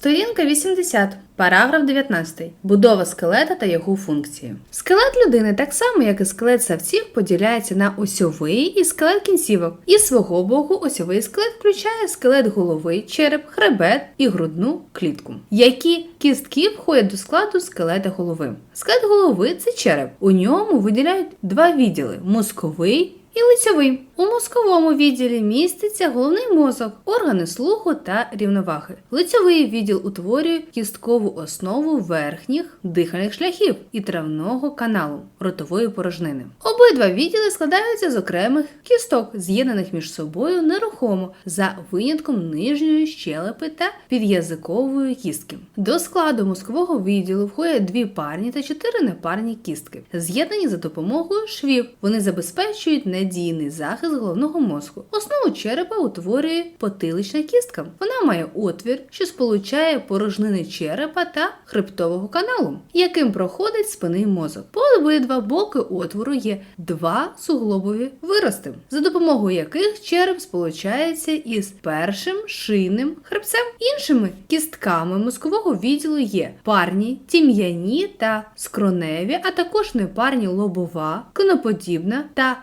Сторінка 80. Параграф 19. Будова скелета та його функції. Скелет людини, так само як і скелет савців, поділяється на осьовий і скелет кінцівок. Із свого боку, осьовий скелет включає скелет голови, череп, хребет і грудну клітку. Які кістки входять до складу скелета голови? Скелет голови це череп. У ньому виділяють два відділи: мозковий і лицьовий. У мозковому відділі міститься головний мозок, органи слуху та рівноваги. Лицьовий відділ утворює кісткову основу верхніх дихальних шляхів і травного каналу ротової порожнини. Обидва відділи складаються з окремих кісток, з'єднаних між собою нерухомо за винятком нижньої щелепи та під'язикової кістки. До складу мозкового відділу входять дві парні та чотири непарні кістки, з'єднані за допомогою швів. Вони забезпечують надійний захист головного мозку. Основу черепа утворює потилична кістка. Вона має отвір, що сполучає порожнини черепа та хребтового каналу, яким проходить спинний мозок. По обидва боки отвору є два суглобові вирости, за допомогою яких череп сполучається із першим шийним хребцем. Іншими кістками мозкового відділу є парні, тім'яні та скроневі, а також непарні лобова, коноподібна та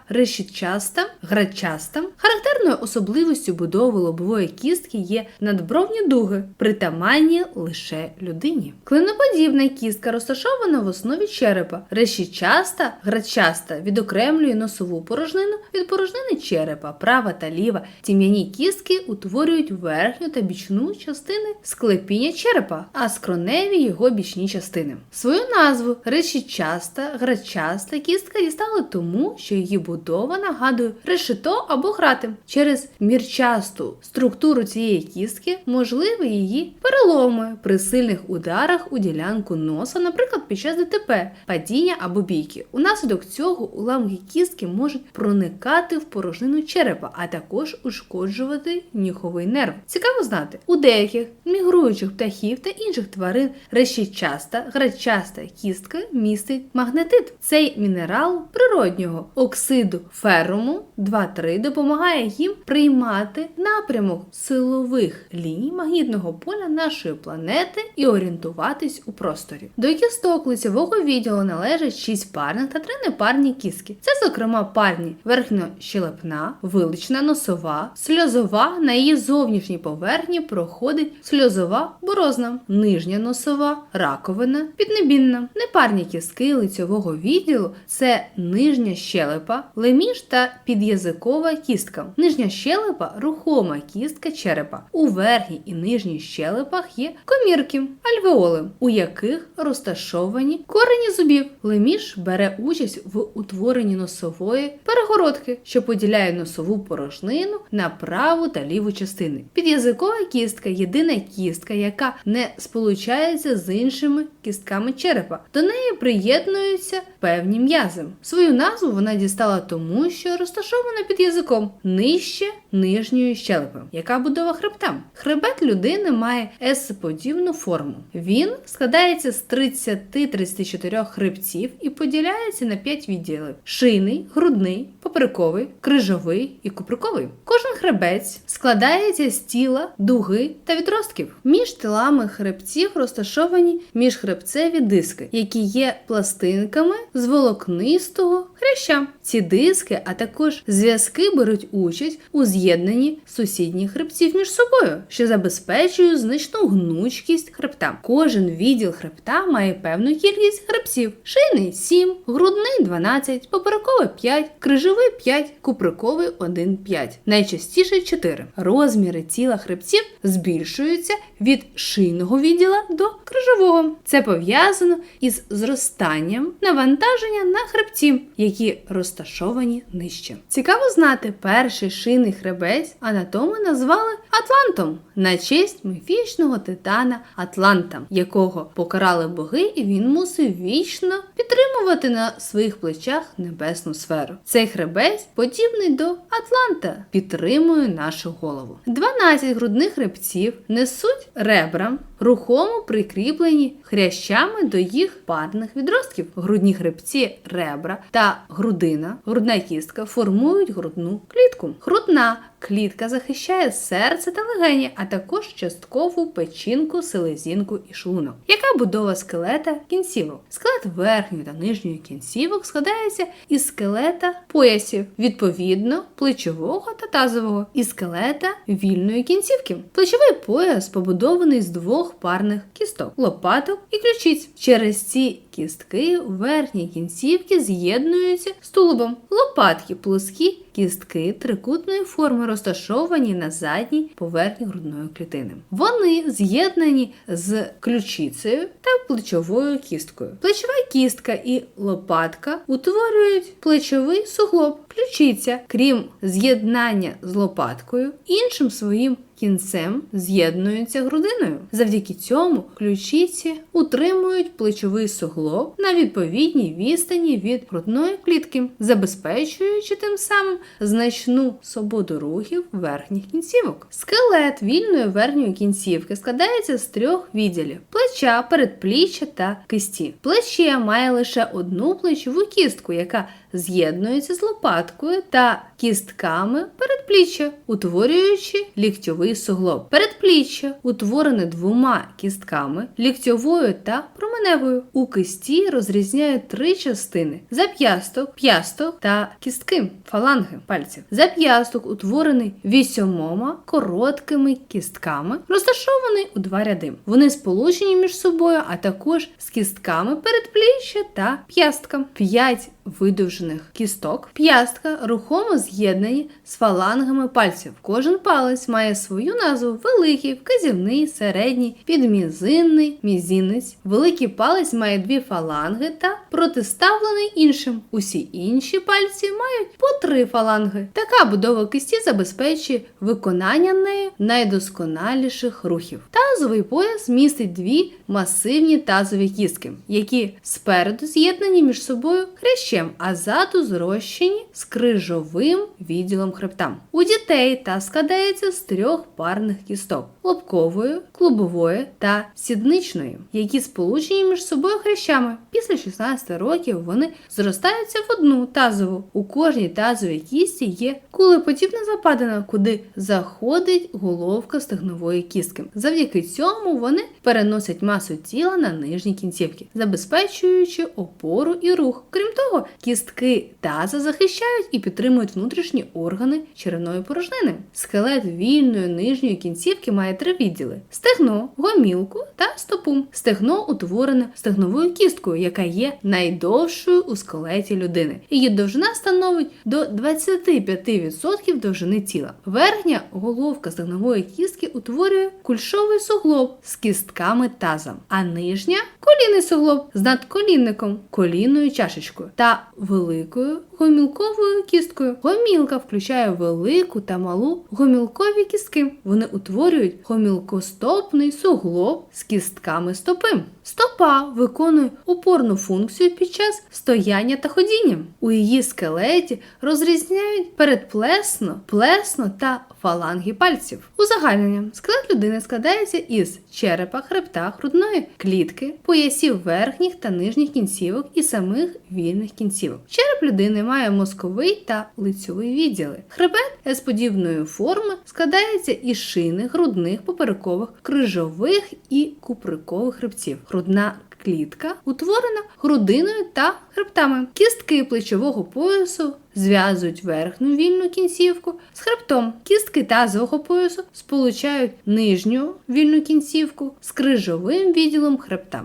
решітчаста, грачаста. Характерною особливістю будови лобової кістки є надбровні дуги, притаманні лише людині. Клиноподібна кістка розташована в основі черепа. Решітчаста, грачаста відокремлює носову порожнину від порожнини черепа. Права та ліва тім'яні кістки утворюють верхню та бічну частини склепіння черепа, а скроневі його бічні частини. Свою назву решітчаста, грачаста кістка дістали тому, що її будова нагадує решето або грати. Через мірчасту структуру цієї кістки можливі її переломи при сильних ударах у ділянку носа, наприклад, під час ДТП, падіння або бійки. Унаслідок цього уламки кістки можуть проникати в порожнину черепа, а також ушкоджувати нюховий нерв. Цікаво знати, у деяких мігруючих птахів та інших тварин решітчаста, грачаста кістка містить магнетит. Цей мінерал природнього оксиду ферруму 2,3 допомагає їм приймати напрямок силових ліній магнітного поля нашої планети і орієнтуватись у просторі. До кісток лицевого відділу належать 6 парних та 3 непарні кістки. Це, зокрема, парні верхньощелепна, вилична, носова, сльозова. На її зовнішній поверхні проходить сльозова борозна, нижня носова, раковина, піднебінна. Непарні кістки лицьового відділу це нижня щелепа, леміш та під'язикова кістка. Нижня щелепа рухома кістка черепа. У верхній і нижній щелепах є комірки, альвеоли, у яких розташовані корені зубів. Леміш бере участь в утворенні носової перегородки, що поділяє носову порожнину на праву та ліву частини. Під'язикова кістка єдина кістка, яка не сполучається з іншими кістками черепа. До неї приєднуються певні м'язи. Свою назву вона дістала тому, що розташована під язиком нижче нижньої щелепи. Яка будова хребта? Хребет людини має S-подібну форму. Він складається з 30-34 хребців і поділяється на 5 відділів: шийний, грудний, поперековий, крижовий і куприковий. Кожен хребець складається з тіла, дуги та відростків. Між тилами хребців розташовані міжхребцеві диски, які є пластинками з волокнистого хряща. Ці диски, а також зв'язки беруть участь у з'єднанні сусідніх хребців між собою, що забезпечує значну гнучкість хребта. Кожен відділ хребта має певну кількість хребців: шийний 7, грудний 12, поперековий 5, крижовий 5, куприковий 1, 5. Найчастіше 4. Розміри тіла хребців збільшуються від шийного відділа до крижового. Це пов'язано із зростанням навантаження на хребці, які розташовані нижче. Цікаво знати, перший шийний хребець анатоми назвали Атлантом на честь міфічного титана Атланта, якого покарали боги, і він мусив вічно підтримувати на своїх плечах небесну сферу. Цей хребець, подібний до Атланта, підтримує нашу голову. 12 грудних хребців несуть ребра, рухомо прикріплені хрящами до їх парних відростків. Грудні хребці, ребра та грудина, грудна кістка формують грудну клітку. Грудна клітка захищає серце та легені, а також часткову печінку, селезінку і шлунок. Яка будова скелета кінцівок? Скелет верхньої та нижньої кінцівок складається із скелета поясів, відповідно плечового та тазового, і скелета вільної кінцівки. Плечовий пояс побудований з двох парних кісток лопаток і ключиць. Через ці кістки верхні кінцівки з'єднуються з тулубом. Лопатки плоскі кістки трикутної форми розташовані на задній поверхні грудної клітини. Вони з'єднані з ключицею та плечовою кісткою. Плечова кістка і лопатка утворюють плечовий суглоб. Ключиця, крім з'єднання з лопаткою, іншим своїм кінцем з'єднуються грудиною. Завдяки цьому ключиці утримують плечовий суглоб на відповідній відстані від грудної клітки, забезпечуючи тим самим значну свободу рухів верхніх кінцівок. Скелет вільної верхньої кінцівки складається з трьох відділів: плеча, передпліччя та кисті. Плече має лише одну плечову кістку, яка з'єднується з лопаткою та кістками передпліччя, утворюючи ліктьовий суглоб. Передпліччя утворене двома кістками ліктьовою та променевою. У кисті розрізняють три частини: зап'ясток, п'ясток та кістки, фаланги пальців. Зап'ясток утворений вісьомома короткими кістками, розташований у два ряди. Вони сполучені між собою, а також з кістками передпліччя та п'ястка. П'ять видовжених кісток. П'ястка рухомо з'єднані з фалангами пальців. Кожен палець має свою назву: великий, вказівний, середній, підмізинний, мізинець. Великий палець має дві фаланги та протиставлений іншим. Усі інші пальці мають по три фаланги. Така будова кисті забезпечує виконання нею найдосконаліших рухів. Тазовий пояс містить дві масивні тазові кістки, які спереду з'єднані між собою хрящем, а ззаду зрощені з крижовим відділом хребта. У дітей та складається з трьох парних кісток лобкової, клубової та сідничної, які сполучені між собою хрящами. Після 16 років вони зростаються в одну тазову. У кожній тазовій кісті є кулеподібна западина, куди заходить головка стегнової кістки. Завдяки цьому вони переносять масу тіла на нижні кінцівки, забезпечуючи опору і рух. Крім того, кістки таза захищають і підтримують внутрішні органи черевної порожнини. Скелет вільної нижньої кінцівки має три відділи: стегно, гомілку та стопу. Стегно утворене стегновою кісткою, яка є найдовшою у скелеті людини. Її довжина становить до 25% довжини тіла. Верхня головка стегнової кістки утворює кульшовий суглоб з кістками таза, а нижня колінний суглоб з надколінником, колінною чашечкою та великою гомілковою кісткою. Гомілка включає велику та малу гомілкові кістки. Вони утворюють гомілкостопний суглоб з кістками стопи. Стопа виконує опорну функцію під час стояння та ходіння. У її скелеті розрізняють передплесно, плесно та фаланги пальців. Узагальнення скелет людини складається із черепа, хребта, грудної клітки, поясів верхніх та нижніх кінцівок і самих вільних кінцівок. Череп людини має мозковий та лицьовий відділи. Хребет з подібної форми складається із шини, грудних, поперекових, крижових і куприкових хребців. Грудна клітка утворена грудиною та хребтами. Кістки плечового поясу зв'язують верхню вільну кінцівку з хребтом. Кістки тазового поясу сполучають нижню вільну кінцівку з крижовим відділом хребта.